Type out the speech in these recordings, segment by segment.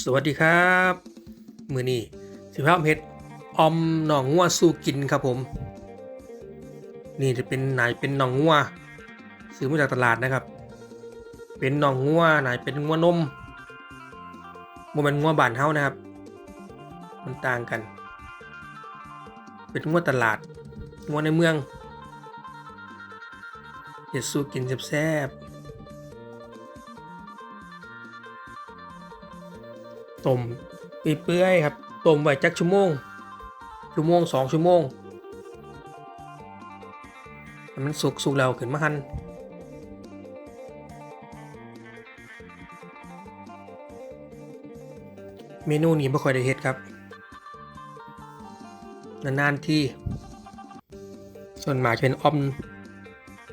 สวัสดีครับ มือนี้สิภาพเฮ็ดอมหนองงัวสู้กินครับผม นี่จะเป็นไหนเป็นหนองงัวซื้อมาจากตลาดนะครับ เป็นหนองงัวไหนเป็นงัวนมโมเป็นงัวบานเฮานะครับ มันต่างกัน เป็นงัวตลาดงัวในเมืองเฮ็ดสู้กินแซ่บๆ ต้มเปื่อยๆครับต้มไว้จักชั่วโมงชั่วโมงสองชั่วโมงมันสุกสุกแล้วขึ้นมาหั่นเมนูนี้ไม่ค่อยได้เฮ็ดครับ นานๆที่ ส่วนมากเป็นอ้อม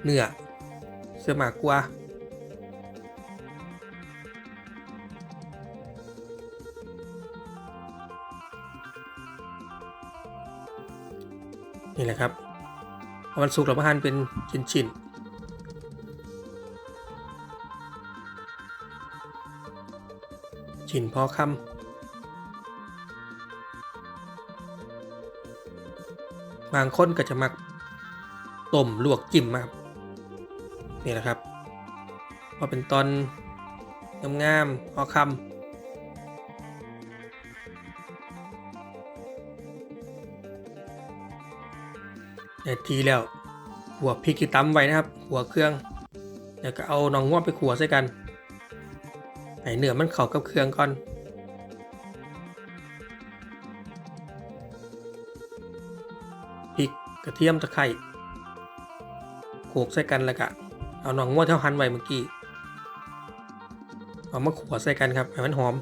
เนื้อเสื้อมากกว่า นี่แหละครับพอมันสุกเรามาหั่นเป็นชิ้นๆชิ้นพอคำบางคนก็จะมักต้มลวกจิ้มมาครับนี่แหละครับพอเป็นตอนงามๆพอคำ ได้ทีแล้วหัวพริกที่ตำไว้นะครับ หัวเครื่องแล้วก็เอาหนองง่วงไปขัวใส่กันให้เนื้อมันเข้ากับเครื่องก่อนพริกกระเทียมตะไคร้โขลกใส่กันแล้วก็เอาหนองง่วงที่เราหันไว้เมื่อกี้เอามาขัวใส่กันครับให้มันหอม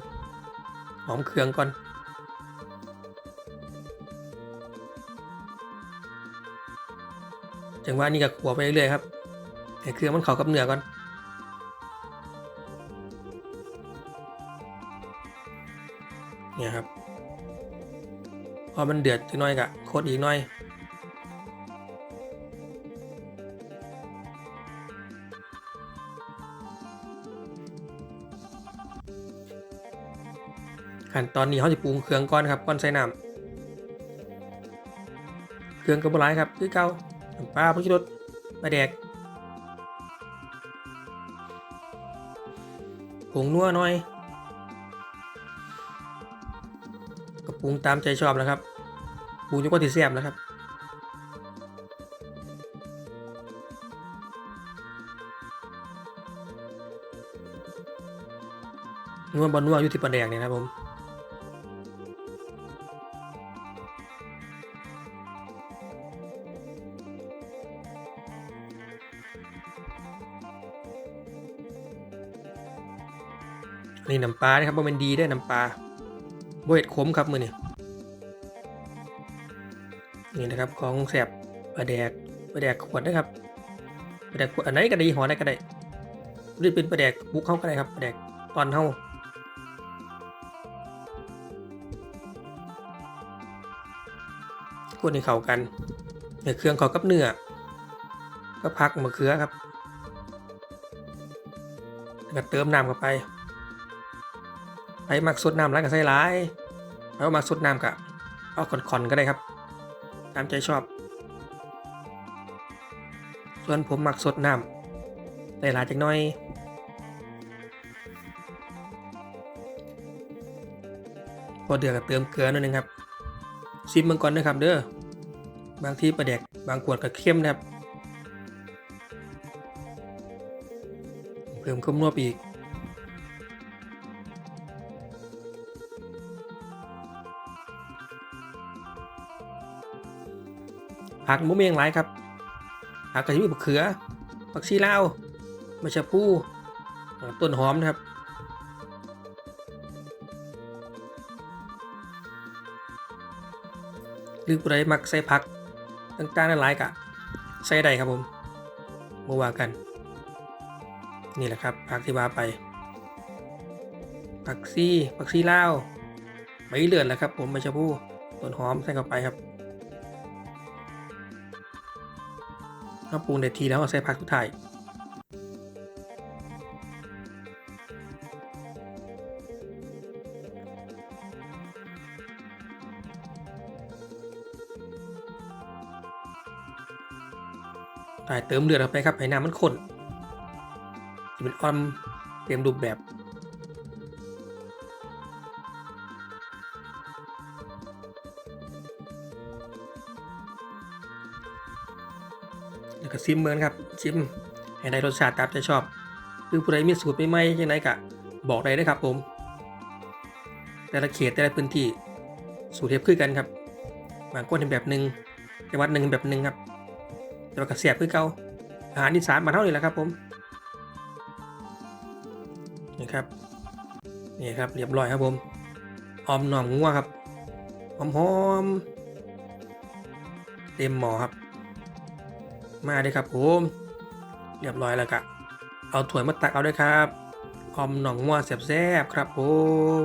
หอมเครื่องก่อน จังหวะนี้ก็ขัวไปเรื่อยๆครับให้เครื่องมันเข้ากับเนื้อก่อนเนี่ยครับพอมันเดือดจักหน้อยก็โคตรอีกหน้อยขั้นตอนนี้เขาจะปรุงเครื่องก่อนครับก่อนใส่น้ำเครื่องกระบอกไรครับคือเก่า น้ำปลาพริกรสปลาแดกผงนัวหน่อยก็ปรุงตามใจชอบแล้วครับปรุงจนกว่าที่แซ่บแล้วครับนัวบอนัวอยู่ที่ปลาแดกเนี่ยนะครับผม นนี้น้ำปลานะครับว่ามันดีได้น้ำปลาโบเห็ดขมครับมือนี่นี่นะครับของแสบปลาแดกปลาแดกขวดนะครับปลาแดกขวดอันไหนก็ได้หัวไหนก็ได้หรือเป็นปลาแดกบุกเข้าก็ได้ครับปลาแดกตอนเข้าขวดให้เข้ากันในเครื่องข้ากับเนื้อก็พักมะเขือครับแล้วก็เติมน้ำเข้าไป ไปมักสดน้ำแล้วก็ใส่ร้ายไปมักสดน้ำกะเอาขอนๆก็ได้ครับ ตามใจชอบ ส่วนผมมักสดน้ำใส่หลายจักน้อย พอเดือดก็เติมเกลือนิดนึงครับซิมมันก่อนนะครับเด้อบางที่ประเด็กบางขวดก็เข้มนะครับ เพิ่มข้มนวบอีก ผักมุ้งเมียงหลายครับผักกระเทียมมะเขือผักชีลาวมะชะพูต้นหอมนะครับหรือผู้ใดมักใส่ผักต่างๆหลายๆกะใส่ได้ครับผมมาว่ากัน นี่แหละครับผักที่ว่าไปผักซีผักชีลาวใบเลือดแหละครับ ผมมะชะพูต้นหอมใส่เข้าไปครับ ก็ปรุงได้ทีแล้วเอาใส่ผักทุกไทยใส่เติมเลือดเข้าไปครับให้น้ำมันข้นจะเป็นออมเตรียมรูปแบบ แล้วก็ซิมเมือนครับชิมให้ได้รสชาติตามใจชอบหรือผู้ใดมีสูตรใหม่ๆยังไงก็บอกได้นะครับผม แต่ละเขตแต่ละพื้นที่สูตรเทปคือกันครับบางคนเห็นแบบหนึ่งจังหวัดหนึ่งเห็นแบบหนึ่งครับ แต่ว่ากระเสียบคือเก่าอาหารอีสานมาเท่านี้แหละครับผมนี่ครับนี่ครับเรียบร้อยครับผมออมหน่อมงัวครับหอมหอมๆเต็มหมอครับ มาเลยครับผมเรียบร้อยแล้วก็เอาถ้วยมาตักเอาด้วยครับออมหน่องงัวแซ่บๆครับผม